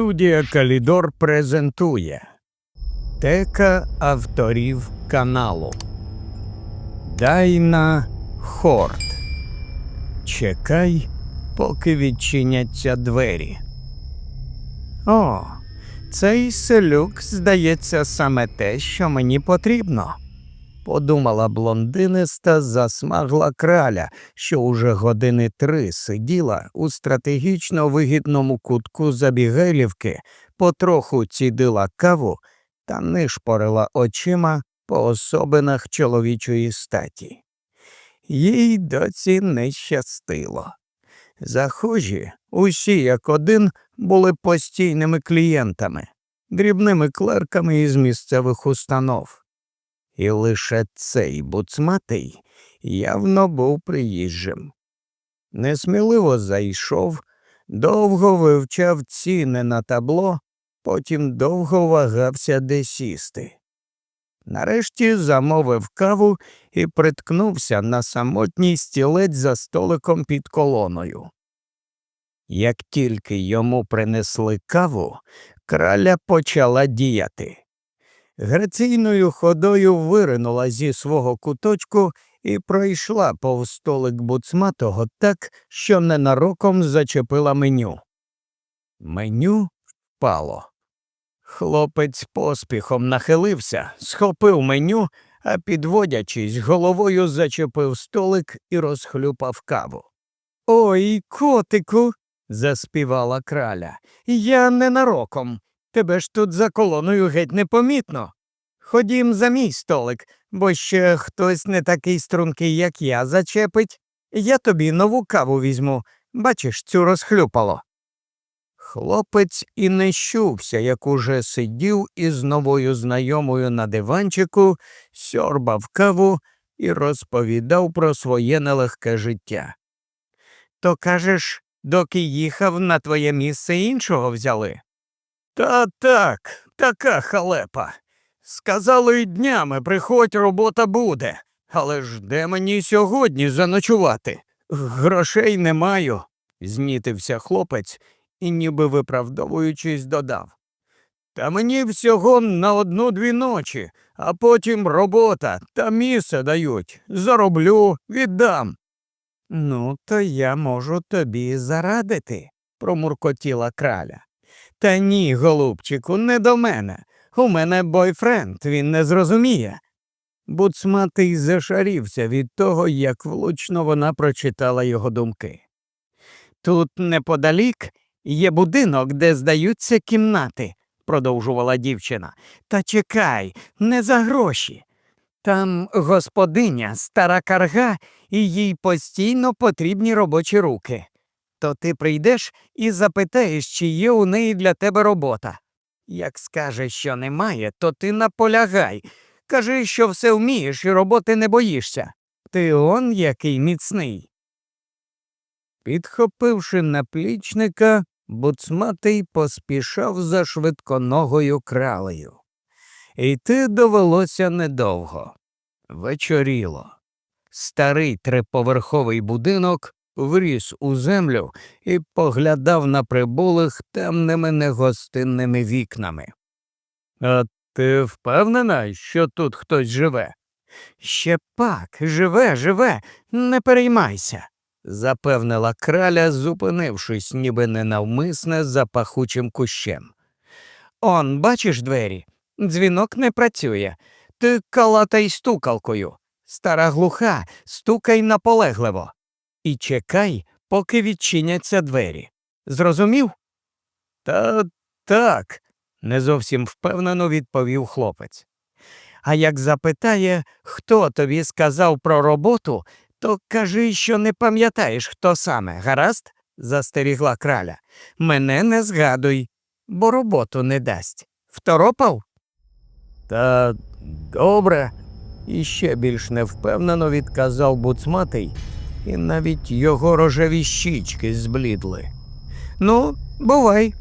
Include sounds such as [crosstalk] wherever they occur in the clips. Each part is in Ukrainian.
Студія Калідор презентує Тека авторів каналу Дайна Хорт. Чекай, поки відчиняться двері. О, цей селюк, здається, саме те, що мені потрібно. Подумала блондиниста засмагла краля, що уже години три сиділа у стратегічно вигідному кутку Забігайлівки, потроху цідила каву та нишпорила очима по особинах чоловічої статі. Їй доці не щастило. Захожі, усі як один, були постійними клієнтами, дрібними клерками із місцевих установ. І лише цей буцматий явно був приїжджим. Несміливо зайшов, довго вивчав ціни на табло, потім довго вагався, де сісти. Нарешті замовив каву і приткнувся на самотній стілець за столиком під колоною. Як тільки йому принесли каву, краля почала діяти. Граційною ходою виринула зі свого куточку і пройшла повз столик буцматого так, що ненароком зачепила меню. Меню впало. Хлопець поспіхом нахилився, схопив меню, а підводячись, головою зачепив столик і розхлюпав каву. Ой, котику, заспівала краля. Я ненароком. Тебе ж тут за колоною геть непомітно. Ходім за мій столик, бо ще хтось не такий стрункий, як я, зачепить. Я тобі нову каву візьму. Бачиш, цю розхлюпало. Хлопець і не щувся, як уже сидів із новою знайомою на диванчику, сьорбав каву і розповідав про своє нелегке життя. То кажеш, доки їхав на твоє місце іншого взяли? Та так, така халепа. Сказали й днями, приходь, робота буде. Але ж де мені сьогодні заночувати? Грошей не маю, знітився хлопець і, ніби виправдовуючись, додав. Та мені всього на одну-дві ночі, а потім робота та місце дають. Зароблю, віддам. Ну, то я можу тобі зарадити, промуркотіла краля. Та ні, голубчику, не до мене. У мене бойфренд, він не зрозуміє. Буцматий зашарівся від того, як влучно вона прочитала його думки. Тут неподалік є будинок, де здаються кімнати, продовжувала дівчина. Та чекай, не за гроші. Там господиня, стара карга, і їй постійно потрібні робочі руки. То ти прийдеш і запитаєш, чи є у неї для тебе робота. Як скаже, що немає, то ти наполягай. Кажи, що все вмієш і роботи не боїшся. Ти он який міцний. Підхопивши наплічника, буцматий поспішав за швидконогою кралею. Йти довелося недовго. Вечоріло. Старий триповерховий будинок вріс у землю і поглядав на прибулих темними негостинними вікнами. А ти впевнена, що тут хтось живе? Ще пак, живе, живе, не переймайся, запевнила краля, зупинившись, ніби ненавмисне за пахучим кущем. Он, бачиш двері? Дзвінок не працює. Ти калатай стукалкою. Стара глуха, стукай наполегливо. І чекай, поки відчиняться двері. Зрозумів? Та так, не зовсім впевнено відповів хлопець. А як запитає, хто тобі сказав про роботу, то кажи, що не пам'ятаєш, хто саме, гаразд? застерігла краля. Мене не згадуй, бо роботу не дасть. Второпав? Та добре, іще більш невпевнено відказав буцматий, і навіть його рожеві щічки зблідли. Ну, бувай,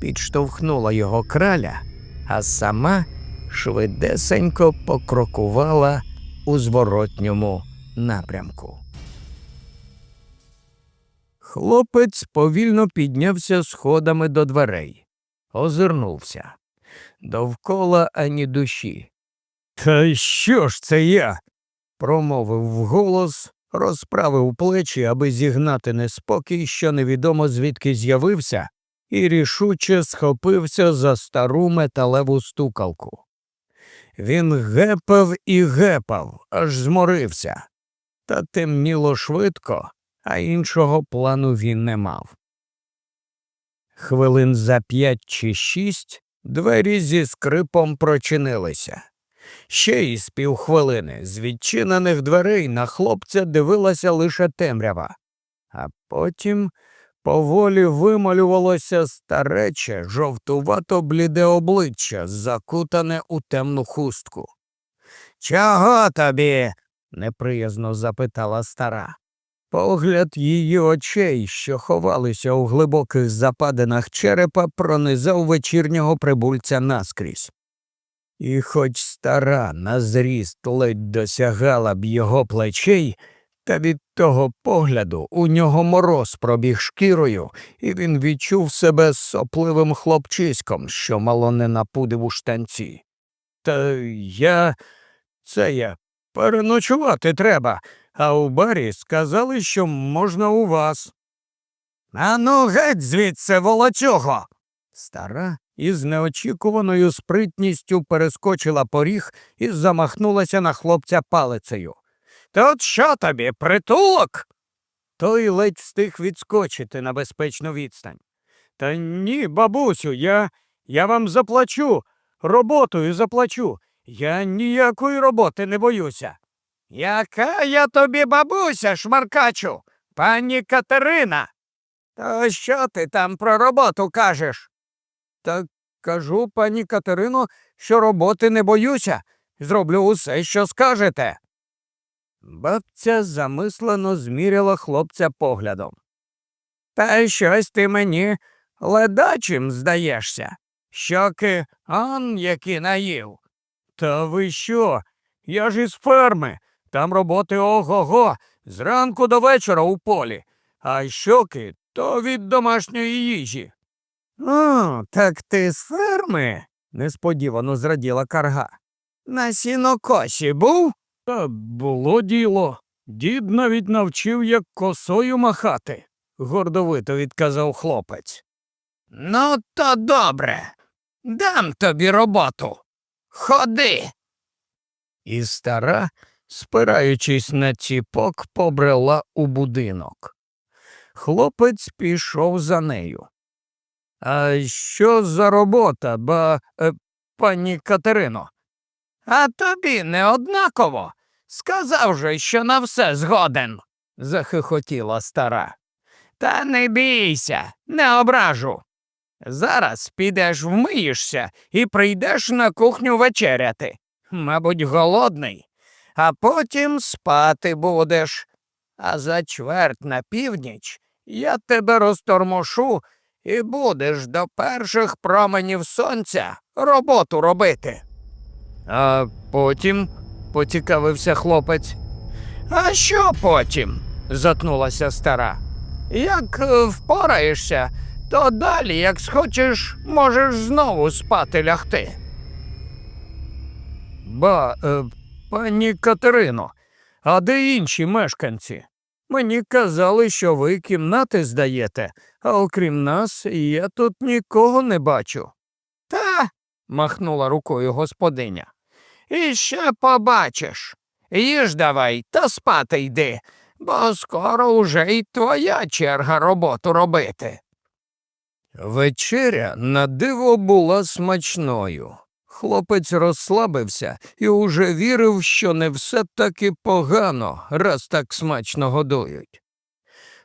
підштовхнула його краля, а сама швидесенько покрокувала у зворотньому напрямку. Хлопець повільно піднявся сходами до дверей. озирнувся. Довкола ані душі. Та що ж це я? промовив вголос, розправив плечі, аби зігнати неспокій, що невідомо звідки з'явився, і рішуче схопився за стару металеву стукалку. Він гепав і гепав, аж зморився. Та темніло швидко, а іншого плану він не мав. Хвилин за п'ять чи шість двері зі скрипом прочинилися. Ще із півхвилини з відчинених дверей на хлопця дивилася лише темрява, а потім поволі вималювалося старече, жовтувато бліде обличчя, закутане у темну хустку. Чого тобі? неприязно запитала стара. Погляд її очей, що ховалися у глибоких западинах черепа, пронизав вечірнього прибульця наскрізь. І хоч стара на зріст ледь досягала б його плечей, та від того погляду у нього мороз пробіг шкірою, і він відчув себе сопливим хлопчиськом, що мало не напудив у штанці. Та я. це я. Переночувати треба, а у барі сказали, що можна у вас. Ану, геть звідси, волоцюго. Стара із неочікуваною спритністю перескочила поріг і замахнулася на хлопця палицею. Тут що тобі, притулок? Той ледь встиг відскочити на безпечну відстань. Та ні, бабусю, я, я вам заплачу, роботою заплачу. Я ніякої роботи не боюся. Яка я тобі бабуся, шмаркачу, пані Катерина? То що ти там про роботу кажеш? Та кажу, пані Катерино, що роботи не боюся. Зроблю усе, що скажете. Бабця замислено зміряла хлопця поглядом. Та щось ти мені ледачим здаєшся. Щоки ан які наїв. Та ви що? Я ж із ферми. Там роботи ого го, зранку до вечора у полі, а щоки то від домашньої їжі. О, так ти з ферми? несподівано зраділа карга. На сінокосі був? Та було діло. Дід навіть навчив, як косою махати, гордовито відказав хлопець. Ну, то добре. Дам тобі роботу. Ходи. І стара, спираючись на ціпок, побрела у будинок. Хлопець пішов за нею. А що за робота, ба, е, пані Катерино? А тобі не однаково. Сказав же, що на все згоден, захихотіла стара. Та не бійся, не ображу. Зараз підеш вмиєшся і прийдеш на кухню вечеряти. Мабуть, голодний, а потім спати будеш. А за чверть на північ я тебе розтормошу і будеш до перших променів сонця роботу робити. А потім, поцікавився хлопець. А що потім? затнулася стара. Як е, впораєшся, то далі, як схочеш, можеш знову спати лягти. Ба, е, пані Катерино, а де інші мешканці? Мені казали, що ви кімнати здаєте, а окрім нас, я тут нікого не бачу. Та. махнула рукою господиня. І ще побачиш. Їж давай та спати йди, бо скоро уже й твоя черга роботу робити. Вечеря на диво була смачною. Хлопець розслабився і уже вірив, що не все таки погано, раз так смачно годують.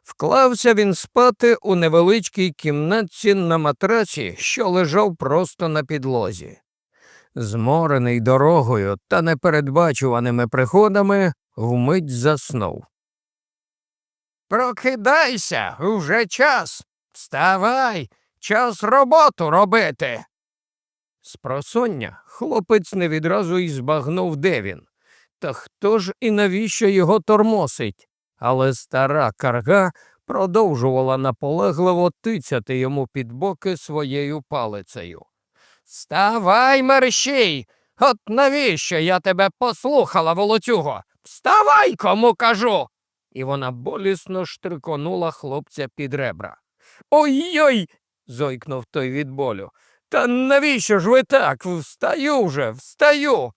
Вклався він спати у невеличкій кімнатці на матраці, що лежав просто на підлозі. Зморений дорогою та непередбачуваними приходами, вмить заснув. Прокидайся, уже час. Вставай, час роботу робити. Спросоння хлопець не відразу й збагнув, де він. Та хто ж і навіщо його тормосить? Але стара карга продовжувала наполегливо тицяти йому під боки своєю палицею. Вставай, мерщій! От навіщо я тебе послухала, волоцюго? Вставай, кому кажу. І вона болісно штриконула хлопця під ребра. Ой-ой. зойкнув той від болю. Та навіщо ж ви так? Встаю вже, встаю.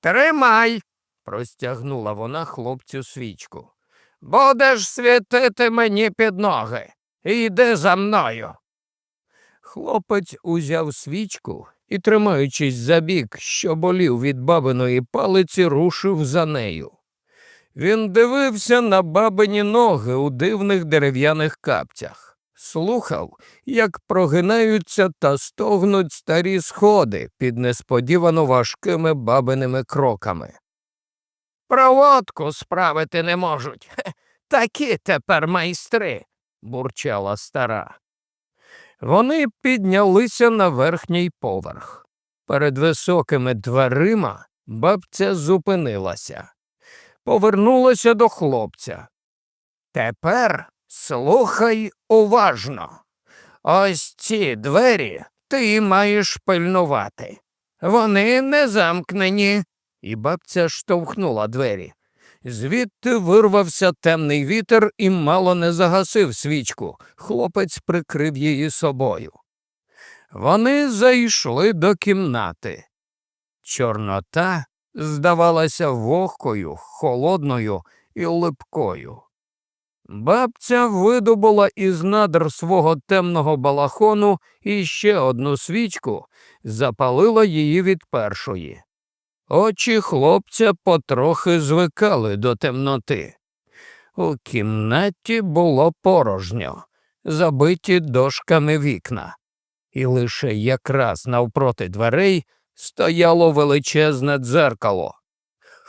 Тримай, простягнула вона хлопцю свічку. Будеш світити мені під ноги. Іди за мною. Хлопець узяв свічку і, тримаючись за бік, що болів від бабиної палиці, рушив за нею. Він дивився на бабині ноги у дивних дерев'яних капцях, слухав, як прогинаються та стогнуть старі сходи під несподівано важкими бабиними кроками. Проводку справити не можуть. Такі тепер майстри, бурчала стара. Вони піднялися на верхній поверх. Перед високими дверима бабця зупинилася, повернулася до хлопця. Тепер слухай уважно. Ось ці двері ти маєш пильнувати. Вони не замкнені. І бабця штовхнула двері. Звідти вирвався темний вітер і мало не загасив свічку. Хлопець прикрив її собою. Вони зайшли до кімнати. Чорнота здавалася вогкою, холодною і липкою. Бабця видобула із надр свого темного балахону іще одну свічку, запалила її від першої. Очі хлопця потрохи звикали до темноти. У кімнаті було порожньо, забиті дошками вікна, і лише якраз навпроти дверей стояло величезне дзеркало.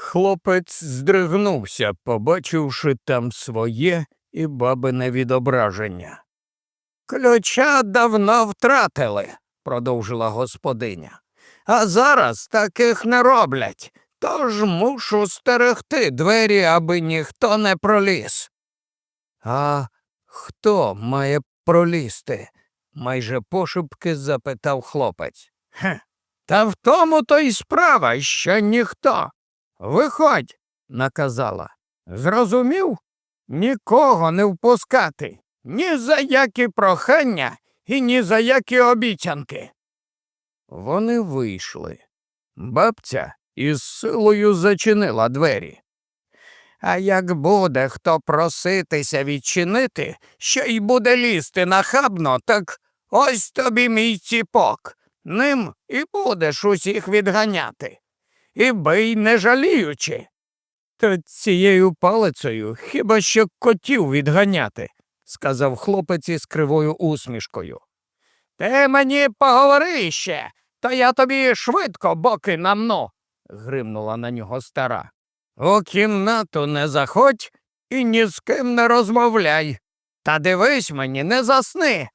Хлопець здригнувся, побачивши там своє і бабине відображення. Ключа давно втратили, продовжила господиня. А зараз таких не роблять, тож мушу стерегти двері, аби ніхто не проліз. А хто має пролізти? майже пошепки запитав хлопець. Хе, та в тому то й справа, що ніхто. Виходь, наказала. Зрозумів? Нікого не впускати, ні за які прохання і ні за які обіцянки. Вони вийшли. Бабця із силою зачинила двері. А як буде хто проситися відчинити, що й буде лізти нахабно, так ось тобі мій ціпок. Ним і будеш усіх відганяти. І бий не жаліючи. То цією палицею хіба що котів відганяти, сказав хлопець із кривою усмішкою. Ти мені поговори ще, то я тобі швидко боки намну, гримнула на нього стара. У кімнату не заходь і ні з ким не розмовляй. Та дивись мені, не засни.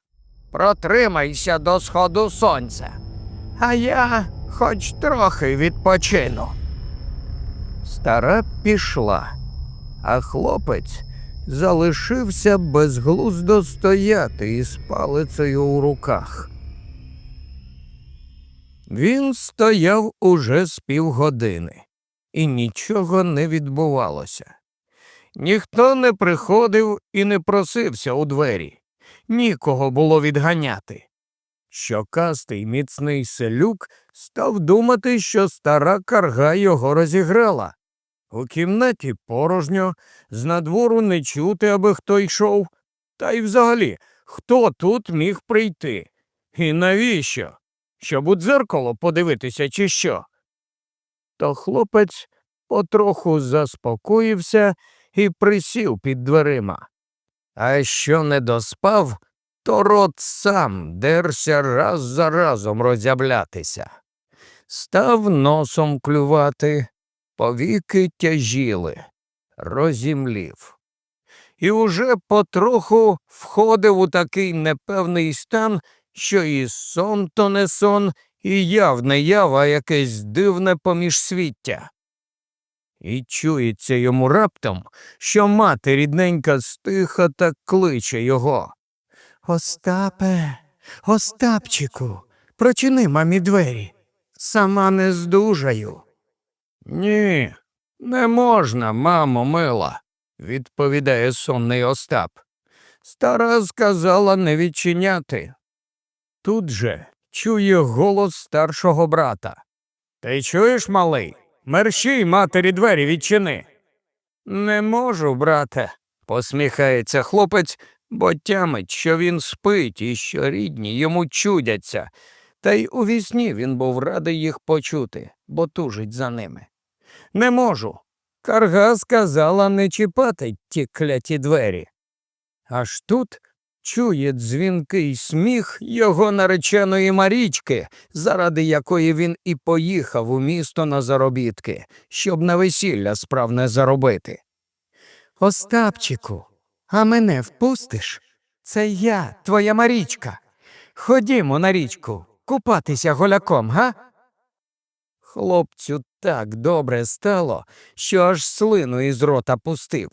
Протримайся до сходу сонця. А я хоч трохи відпочину. Стара пішла, а хлопець залишився безглуздо стояти із палицею у руках. Він стояв уже з півгодини, і нічого не відбувалося. Ніхто не приходив і не просився у двері, нікого було відганяти. Щокастий міцний селюк став думати, що стара карга його розіграла. У кімнаті порожньо, з надвору не чути, аби хто йшов. Та й взагалі, хто тут міг прийти? І навіщо? Щоб у дзеркало подивитися, чи що? То хлопець потроху заспокоївся і присів під дверима. А що не доспав, то рот сам дерся раз за разом роззявлятися. Став носом клювати, повіки тяжіли, розімлів. І уже потроху входив у такий непевний стан, що і сон то не сон, і яв не яв, а якесь дивне поміжсвіття. І чується йому раптом, що мати рідненька стиха та кличе його. Остапе, Остапчику, прочини мамі двері. Сама не здужаю. Ні, не можна, мамо мила, відповідає сонний Остап. Стара сказала не відчиняти. Тут же чує голос старшого брата. Ти чуєш, малий? Мерщій матері двері відчини. Не можу, брате, посміхається хлопець, бо тямить, що він спить і що рідні йому чудяться. Та й у вісні він був радий їх почути, бо тужить за ними. Не можу. Карга сказала не чіпати ті кляті двері. Аж тут чує дзвінкий сміх його нареченої Марічки, заради якої він і поїхав у місто на заробітки, щоб на весілля справне заробити. Остапчику, а мене впустиш? Це я, твоя Марічка. Ходімо на річку, купатися голяком, га? Хлопцю так добре стало, що аж слину із рота пустив.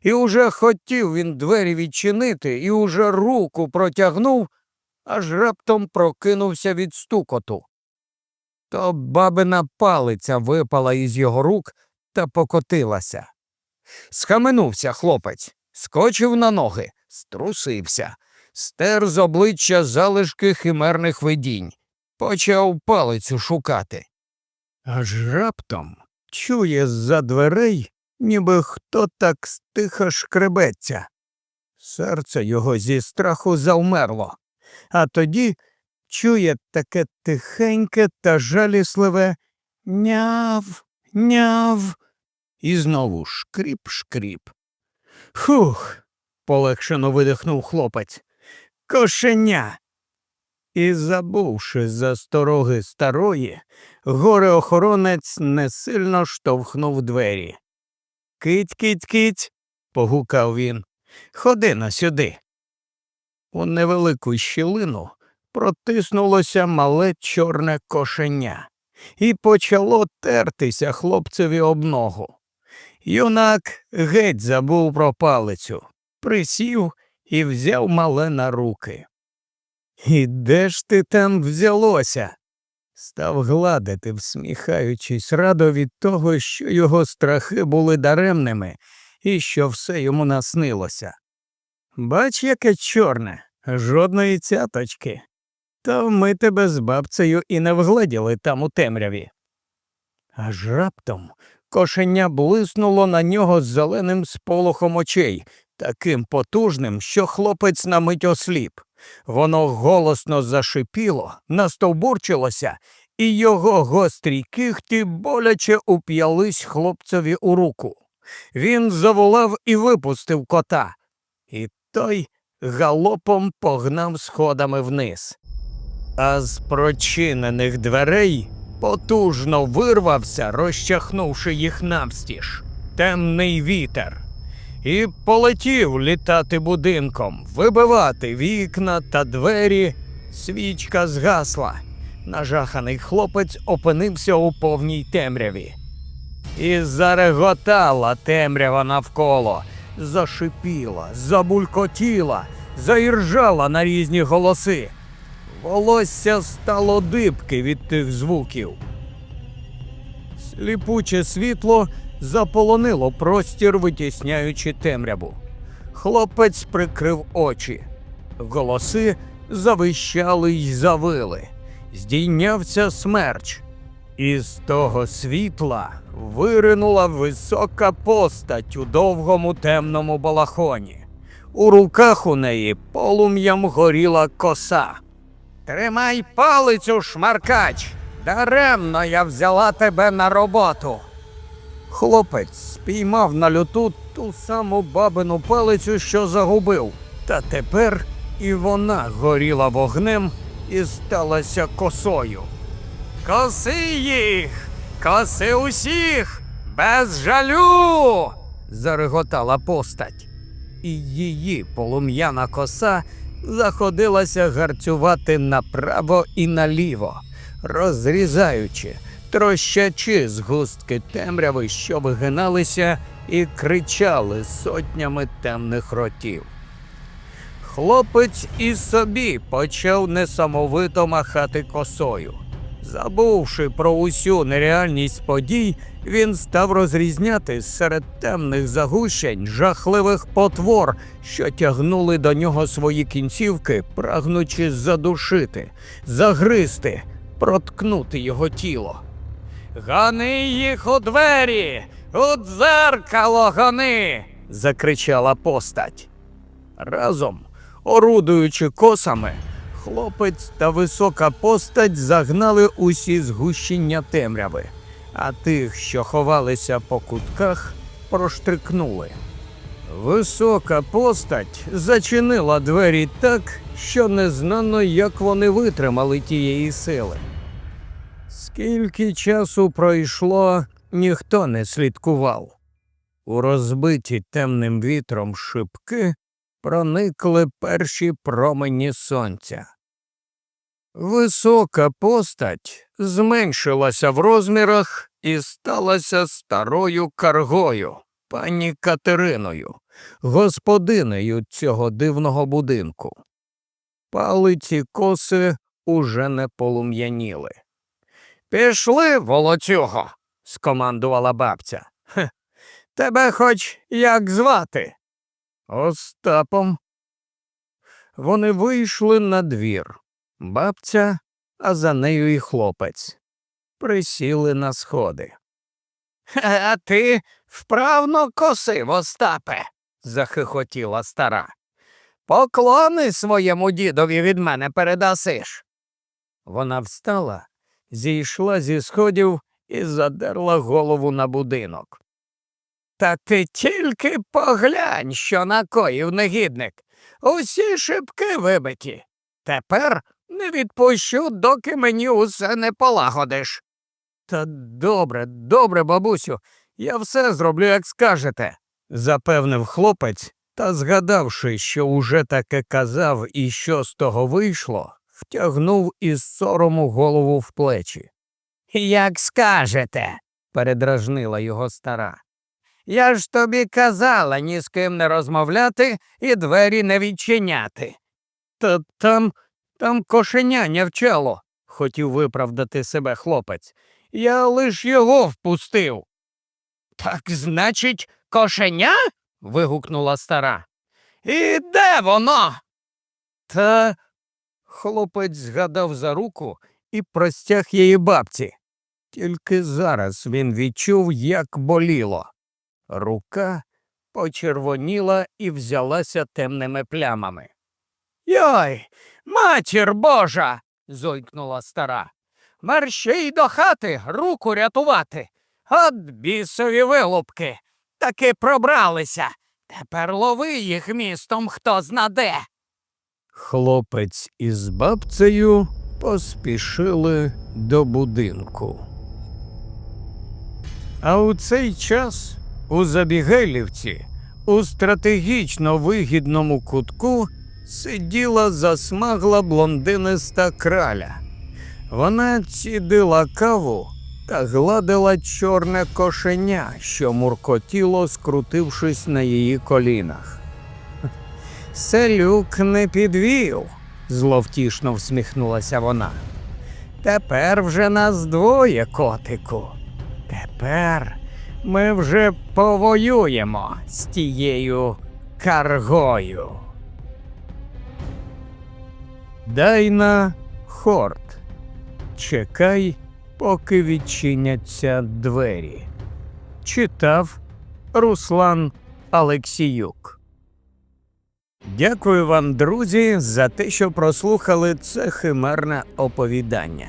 І уже хотів він двері відчинити, і уже руку протягнув, аж раптом прокинувся від стукоту. То бабина палиця випала із його рук та покотилася. Схаменувся хлопець, скочив на ноги, струсився, стер з обличчя залишки химерних видінь, почав палицю шукати. Аж раптом чує з-за дверей, ніби хто так стиха шкребеться. Серце його зі страху завмерло, а тоді чує таке тихеньке та жалісливе няв, няв. І знову шкріп, шкріп. Хух. полегшено видихнув хлопець. Кошеня. І, забувши за стороги старої, горе-охоронець несильно штовхнув двері. Кить, кить, кить, погукав він. Ходи на сюди. У невелику щілину протиснулося мале чорне кошеня і почало тертися хлопцеві об ногу. Юнак геть забув про палицю, присів і взяв мале на руки. І де ж ти там взялося? Став гладити, всміхаючись, радо від того, що його страхи були даремними і що все йому наснилося. Бач, яке чорне, жодної цяточки. То ми тебе з бабцею і не вгледіли там у темряві. Аж раптом кошеня блиснуло на нього з зеленим сполохом очей, таким потужним, що хлопець на мить осліп. Воно голосно зашипіло, настовбурчилося, і його гострі кихті боляче уп'ялись хлопцеві у руку. Він заволав і випустив кота, і той галопом погнав сходами вниз. А з прочинених дверей потужно вирвався, розчахнувши їх навстіж, темний вітер і полетів літати будинком, вибивати вікна та двері. Свічка згасла. Нажаханий хлопець опинився у повній темряві. І зареготала темрява навколо, зашипіла, забулькотіла, заіржала на різні голоси. Волосся стало дибки від тих звуків. Сліпуче світло заполонило простір, витісняючи темряву. Хлопець прикрив очі. Голоси завищали й завили. Здійнявся смерч. Із того світла виринула висока постать у довгому темному балахоні. У руках у неї полум'ям горіла коса. Тримай палицю, шмаркач! Даремно я взяла тебе на роботу. Хлопець спіймав на люту ту саму бабину палицю, що загубив. Та тепер і вона горіла вогнем і сталася косою. Коси їх, коси усіх, без жалю. зареготала постать. І її полум'яна коса заходилася гарцювати направо і наліво, розрізаючи, трощачи згустки темряви, що вигиналися і кричали сотнями темних ротів. Хлопець і собі почав несамовито махати косою. Забувши про усю нереальність подій, він став розрізняти серед темних загущень жахливих потвор, що тягнули до нього свої кінцівки, прагнучи задушити, загризти, проткнути його тіло. Гани їх у двері, у дзеркало гони. закричала постать. Разом, орудуючи косами, хлопець та висока постать загнали усі згущення темряви, а тих, що ховалися по кутках, проштрикнули. Висока постать зачинила двері так, що не знано, як вони витримали тієї сили. Скільки часу пройшло, ніхто не слідкував. У розбиті темним вітром шибки проникли перші промені сонця. Висока постать зменшилася в розмірах і сталася старою каргою, пані Катериною, господинею цього дивного будинку. Палиці коси уже не полум'яніли. Пішли, волоцюго, скомандувала бабця. Тебе хоч як звати? Остапом. Вони вийшли на двір. Бабця, а за нею і хлопець. Присіли на сходи. А ти вправно косив, Остапе, захихотіла стара. Поклони своєму дідові від мене передасиш. Вона встала, зійшла зі сходів і задерла голову на будинок. Та ти тільки поглянь, що накоїв негідник. Усі шибки вибиті. Тепер не відпущу, доки мені усе не полагодиш. Та добре, добре, бабусю, я все зроблю, як скажете, запевнив хлопець, та, згадавши, що уже таке казав і що з того вийшло, втягнув із сорому голову в плечі. Як скажете, передражнила його стара. Я ж тобі казала ні з ким не розмовляти і двері не відчиняти. Та там, там кошеня нявчало, хотів виправдати себе хлопець. Я лиш його впустив. Так, значить, кошеня? вигукнула стара. І де воно? Та хлопець згадав за руку і простяг її бабці. Тільки зараз він відчув, як боліло. Рука почервоніла і взялася темними плямами. Йой, матір Божа. зойкнула стара. Мерщій до хати руку рятувати. От бісові вилупки. Таки пробралися. Тепер лови їх містом хто знаде. Хлопець із бабцею поспішили до будинку. А у цей час у Забігелівці, у стратегічно вигідному кутку, сиділа засмагла блондиниста краля. Вона цідила каву та гладила чорне кошеня, що муркотіло, скрутившись на її колінах. [laughs] Селюк не підвів, зловтішно всміхнулася вона. Тепер вже нас двоє, котику. Тепер ми вже повоюємо з тією каргою. Дайна Хорт. Чекай, поки відчиняться двері. Читав Руслан Алексіюк. Дякую вам, друзі, за те, що прослухали це химерне оповідання.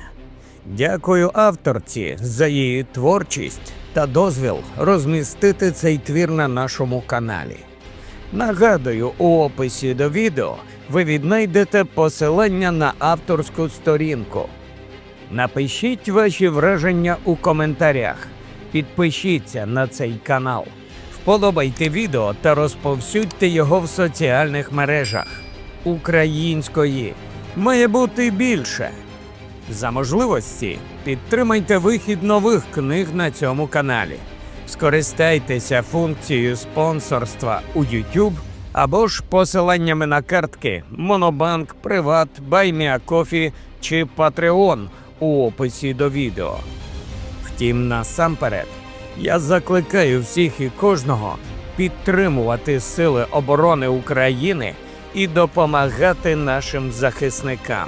Дякую авторці за її творчість та дозвіл розмістити цей твір на нашому каналі. Нагадую, у описі до відео ви віднайдете посилання на авторську сторінку. Напишіть ваші враження у коментарях. Підпишіться на цей канал. Вподобайте відео та розповсюдьте його в соціальних мережах. Української має бути більше. За можливості підтримайте вихід нових книг на цьому каналі. Скористайтеся функцією спонсорства у YouTube або ж посиланнями на картки Монобанк, Приват, Байміакофі чи Patreon у описі до відео. Втім, насамперед, я закликаю всіх і кожного підтримувати Сили оборони України і допомагати нашим захисникам.